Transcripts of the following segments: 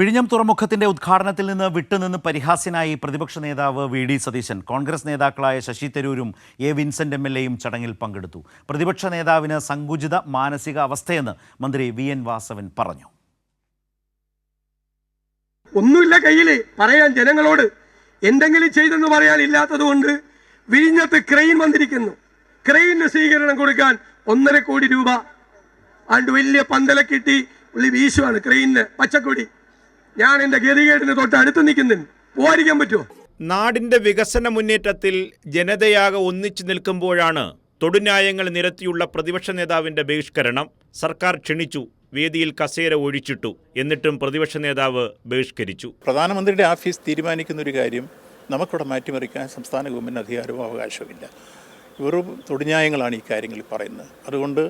വിഴിഞ്ഞം തുറമുഖത്തിന്റെ ഉദ്ഘാടനത്തിൽ നിന്ന് വിട്ടുനിന്ന് പരിഹാസ്യനായി പ്രതിപക്ഷ നേതാവ് വി ഡി സതീശൻ കോൺഗ്രസ് നേതാക്കളായ ശശി തരൂരും എ വിൻസെന്റ് എം എൽ എയും ചടങ്ങിൽ പങ്കെടുത്തു. പ്രതിപക്ഷ നേതാവിന് സങ്കുചിത മാനസിക അവസ്ഥയെന്ന് മന്ത്രി വി എൻ വാസവൻ പറഞ്ഞു. ഒന്നുമില്ല കയ്യിൽ പറയാൻ ജനങ്ങളോട് എന്തെങ്കിലും ചെയ്തെന്ന് പറയാൻ ഇല്ലാത്തത് കൊണ്ട് വിഴിഞ്ഞത്ത് ക്രെയിൻ വന്നിരിക്കുന്നു. ക്രെയിന് സ്വീകരണം കൊടുക്കാൻ ഒന്നര കോടി രൂപ ആണ്ട് വലിയ പന്തല കിട്ടി ഉള്ളി വീശുവാണ് ക്രെയിനിന് പച്ചക്കൊടി. ഞാൻ എന്റെ ഗതികേടിന് തൊട്ട് അടുത്ത് നിൽക്കുന്നുണ്ട് പോരിക്കാൻ പറ്റുമോ? നാടിന്റെ വികസന മുന്നേറ്റത്തിൽ ജനതയാകെ ഒന്നിച്ചു നിൽക്കുമ്പോഴാണ് തൊടുന്യായങ്ങൾ നിരത്തിയുള്ള പ്രതിപക്ഷ നേതാവിന്റെ ബഹിഷ്കരണം. സർക്കാർ ക്ഷണിച്ചു വേദിയിൽ കസേര ഒഴിച്ചിട്ടു. എന്നിട്ടും പ്രതിപക്ഷ നേതാവ് ബഹിഷ്കരിച്ചു. പ്രധാനമന്ത്രിയുടെ ഓഫീസ് തീരുമാനിക്കുന്ന ഒരു കാര്യം നമുക്കിവിടെ മാറ്റിമറിക്കാൻ സംസ്ഥാന ഗവൺമെന്റ് അധികാരവും അവകാശവുമില്ല വെറും തൊടിന്യായങ്ങളാണ് ഈ കാര്യങ്ങളിൽ പറയുന്നത്. അതുകൊണ്ട്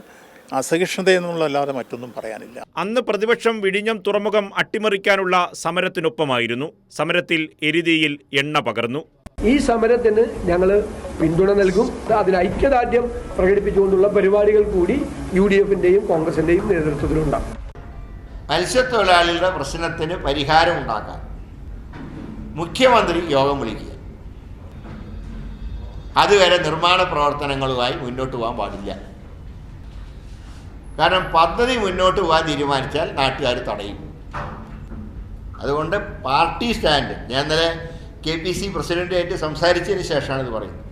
അസഹിഷ്ണുത എന്നുള്ളതല്ലാതെ മറ്റൊന്നും പറയാനില്ല. അന്ന് പ്രതിപക്ഷം വിഴിഞ്ഞം തുറമുഖം അട്ടിമറിക്കാനുള്ള സമരത്തിനൊപ്പമായിരുന്നു. സമരത്തിൽ എരുതിയിൽ എണ്ണ പകർന്നു. ഈ സമരത്തിന് ഞങ്ങൾ പിന്തുണ നൽകും. അതിന് ഐക്യദാർഢ്യം പ്രകടിപ്പിച്ചുകൊണ്ടുള്ള പരിപാടികൾ കൂടി യു ഡി എഫിന്റെയും കോൺഗ്രസിന്റെയും നേതൃത്വത്തിലുണ്ടാകും. മത്സ്യത്തൊഴിലാളികളുടെ പ്രശ്നത്തിന് പരിഹാരം ഉണ്ടാക്കാൻ മുഖ്യമന്ത്രി യോഗം വിളിക്കുക. അതുവരെ നിർമ്മാണ പ്രവർത്തനങ്ങളുമായി മുന്നോട്ട് പോകാൻ പാടില്ല. കാരണം പദ്ധതി മുന്നോട്ട് പോകാൻ തീരുമാനിച്ചാൽ നാട്ടുകാർ തടയും. അതുകൊണ്ട് പാർട്ടി സ്റ്റാൻഡ് ഞാൻ ഇന്നലെ കെ പി സി പ്രസിഡന്റായിട്ട് സംസാരിച്ചതിന് ശേഷമാണ് ഇത് പറയുന്നത്.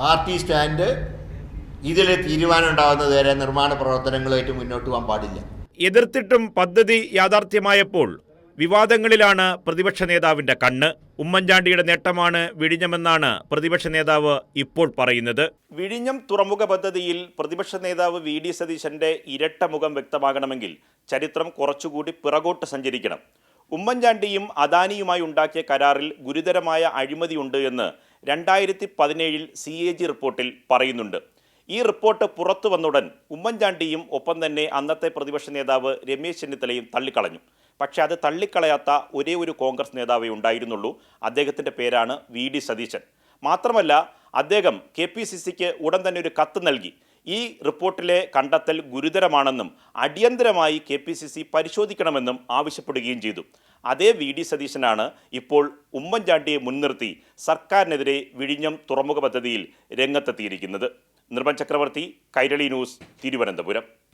പാർട്ടി സ്റ്റാൻഡ് ഇതിൽ തീരുമാനം ഉണ്ടാകുന്നത് വരെ നിർമ്മാണ പ്രവർത്തനങ്ങളുമായിട്ട് മുന്നോട്ട് പോകാൻ പാടില്ല. എതിർത്തിട്ടും പദ്ധതി യാഥാർത്ഥ്യമായപ്പോൾ വിവാദങ്ങളിലാണ് പ്രതിപക്ഷ നേതാവിന്റെ കണ്ണ്. ഉമ്മൻചാണ്ടിയുടെ നേട്ടമാണ് വിഴിഞ്ഞമെന്നാണ് പ്രതിപക്ഷ നേതാവ് ഇപ്പോൾ പറയുന്നത്. വിഴിഞ്ഞം തുറമുഖ പദ്ധതിയിൽ പ്രതിപക്ഷ നേതാവ് വി ഡി സതീശന്റെ ഇരട്ട മുഖം വ്യക്തമാകണമെങ്കിൽ ചരിത്രം കുറച്ചുകൂടി പിറകോട്ട് സഞ്ചരിക്കണം. ഉമ്മൻചാണ്ടിയും അദാനിയുമായി ഉണ്ടാക്കിയ കരാറിൽ ഗുരുതരമായ അഴിമതിയുണ്ട് എന്ന് രണ്ടായിരത്തി പതിനേഴിൽ സി എ ജി റിപ്പോർട്ടിൽ പറയുന്നുണ്ട്. ഈ റിപ്പോർട്ട് പുറത്തു വന്നുടൻ ഉമ്മൻചാണ്ടിയും ഒപ്പം തന്നെ അന്നത്തെ പ്രതിപക്ഷ നേതാവ് രമേശ് ചെന്നിത്തലയും തള്ളിക്കളഞ്ഞു. പക്ഷെ അത് തള്ളിക്കളയാത്ത ഒരേ ഒരു കോൺഗ്രസ് നേതാവേ ഉണ്ടായിരുന്നുള്ളൂ. അദ്ദേഹത്തിന്റെ പേരാണ് വി ഡി സതീശൻ. മാത്രമല്ല അദ്ദേഹം കെ പി സി സിക്ക് ഉടൻ തന്നെ ഒരു കത്ത് നൽകി. ഈ റിപ്പോർട്ടിലെ കണ്ടെത്തൽ ഗുരുതരമാണെന്നും അടിയന്തരമായി കെ പി സി സി പരിശോധിക്കണമെന്നും ആവശ്യപ്പെടുകയും ചെയ്തു. അതേ വി ഡി സതീശനാണ് ഇപ്പോൾ ഉമ്മൻചാണ്ടിയെ മുൻനിർത്തി സർക്കാരിനെതിരെ വിഴിഞ്ഞം തുറമുഖ പദ്ധതിയിൽ രംഗത്തെത്തിയിരിക്കുന്നത്. നിർമ്മൻ ചക്രവർത്തി കൈരളി ന്യൂസ് തിരുവനന്തപുരം.